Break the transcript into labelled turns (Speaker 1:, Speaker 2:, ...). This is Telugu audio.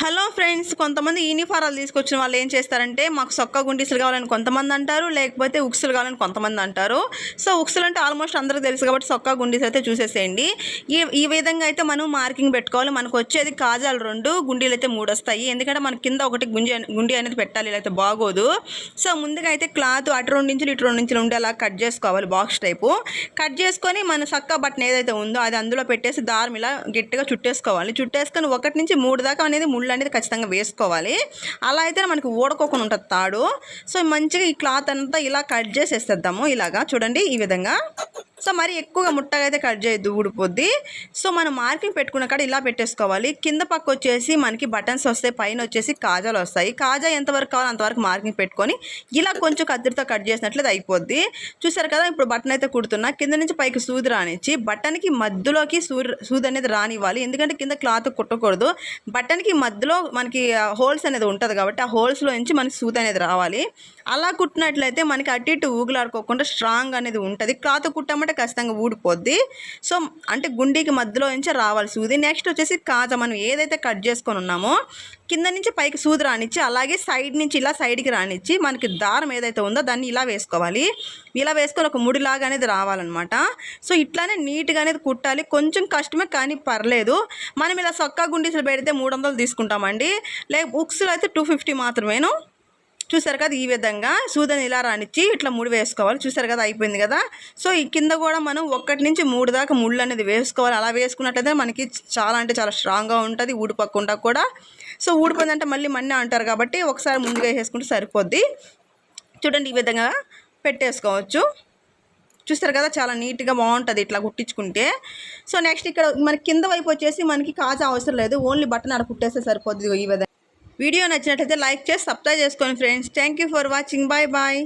Speaker 1: హలో ఫ్రెండ్స్ కొంతమంది యూనిఫారాలు తీసుకొచ్చిన వాళ్ళు ఏం చేస్తారంటే మాకు సొక్క గుండీసులు కావాలని కొంతమంది అంటారు లేకపోతే ఉక్సులు కావాలని కొంతమంది అంటారు. సో ఉక్సులు అంటే ఆల్మోస్ట్ అందరికీ తెలుసు కాబట్టి సొక్క గుండీస్ అయితే చూసేసేయండి. ఈ ఈ విధంగా అయితే మనం మార్కింగ్ పెట్టుకోవాలి. మనకు వచ్చేది కాజాలు రెండు గుండీలు అయితే మూడు వస్తాయి. ఎందుకంటే మన కింద ఒకటి గుంజి గుండి అనేది పెట్టాలి ఇలా అయితే బాగోదు. సో ముందుగా అయితే క్లాత్ అటు రెండు ఇంచులు ఇటు రెండు ఇంచులు ఉండేలా కట్ చేసుకోవాలి బాక్స్ టైపు కట్ చేసుకొని మన సొక్క బట్టన్ ఏదైతే ఉందో అది అందులో పెట్టేసి దారం ఇలా గట్టిగా చుట్టేసుకోవాలి. చుట్టేసుకొని ఒకటి నుంచి మూడు దాకా అనేది ముళ్ళు అనేది ఖచ్చితంగా వేసుకోవాలి. అలా అయితే మనకి ఊడకోకుండా ఉంటుంది తాడు. సో మంచిగా ఈ క్లాత్ అంతా ఇలా కట్ చేసేసేద్దాము. ఇలాగా చూడండి ఈ విధంగా. సో మరి ఎక్కువగా ముట్టగా అయితే కట్ చేయొద్దు ఊడిపోద్ది. సో మనం మార్కింగ్ పెట్టుకున్న కాడ ఇలా పెట్టేసుకోవాలి. కింద పక్క వచ్చేసి మనకి బటన్స్ వస్తాయి పైన వచ్చేసి కాజాలు వస్తాయి. కాజా ఎంతవరకు కావాలో అంతవరకు మార్కింగ్ పెట్టుకొని ఇలా కొంచెం కత్తిరితో కట్ చేసినట్లయితే అయిపోద్ది. చూసారు కదా ఇప్పుడు బటన్ అయితే కుడుతున్నా. కింద నుంచి పైకి సూది రానిచ్చి బటన్కి మధ్యలోకి సూర్ సూది అనేది రానివ్వాలి. ఎందుకంటే కింద క్లాత్ కుట్టకూడదు. బటన్కి మధ్యలో మనకి హోల్స్ అనేది ఉంటుంది కాబట్టి ఆ హోల్స్లో నుంచి మనకి సూది అనేది రావాలి. అలా కుట్టినట్లయితే మనకి అటు ఇటు ఊగులాడుకోకుండా స్ట్రాంగ్ అనేది ఉంటుంది. క్లాత్ కుట్టమంటే ఖచ్చితంగా ఊడిపోద్ది. సో అంటే గుండీకి మధ్యలో నుంచి రావాలి సూది నెక్స్ట్ వచ్చేసి కాజా మనం ఏదైతే కట్ చేసుకొని ఉన్నామో కింద నుంచి పైకి సూది రానిచ్చి అలాగే సైడ్ నుంచి ఇలా సైడ్కి రానిచ్చి మనకి దారం ఏదైతే ఉందో దాన్ని ఇలా వేసుకోవాలి. ఇలా వేసుకొని ఒక ముడిలాగా అనేది రావాలన్నమాట. సో ఇట్లానే నీట్గా అనేది కుట్టాలి. కొంచెం కష్టమే కానీ పర్లేదు. మనం ఇలా సొక్కా గుండీసులు పెడితే మూడు వందలు తీసుకుంటామండి. లేక బుక్స్లో అయితే టూ ఫిఫ్టీ మాత్రమేను. చూసారు కదా ఈ విధంగా సూదని ఇలా రానిచ్చి ఇట్లా ముడి వేసుకోవాలి. చూసారు కదా అయిపోయింది కదా. సో ఈ కింద కూడా మనం ఒక్కటి నుంచి మూడు దాకా ముళ్ళు అనేది వేసుకోవాలి. అలా వేసుకున్నట్లయితే మనకి చాలా అంటే చాలా స్ట్రాంగ్గా ఉంటుంది ఊడిపోకుండా కూడా. సో ఊడిపోయిందంటే మళ్ళీ మన్నే అంటారు కాబట్టి ఒకసారి ముందుగా వేసుకుంటే సరిపోద్ది. చూడండి ఈ విధంగా పెట్టేసుకోవచ్చు. చూస్తారు కదా చాలా నీట్గా బాగుంటుంది ఇట్లా కుట్టించుకుంటే. సో నెక్స్ట్ ఇక్కడ మన కింద వైపు వచ్చేసి మనకి కాజా అవసరం లేదు. ఓన్లీ బటన్ ఆడ కుట్టేస్తే సరిపోద్ది ఈ విధంగా. వీడియో నచ్చినట్లయితే లైక్ చేసి సబ్స్క్రైబ్ చేసుకోండి friends. Thank for watching bye bye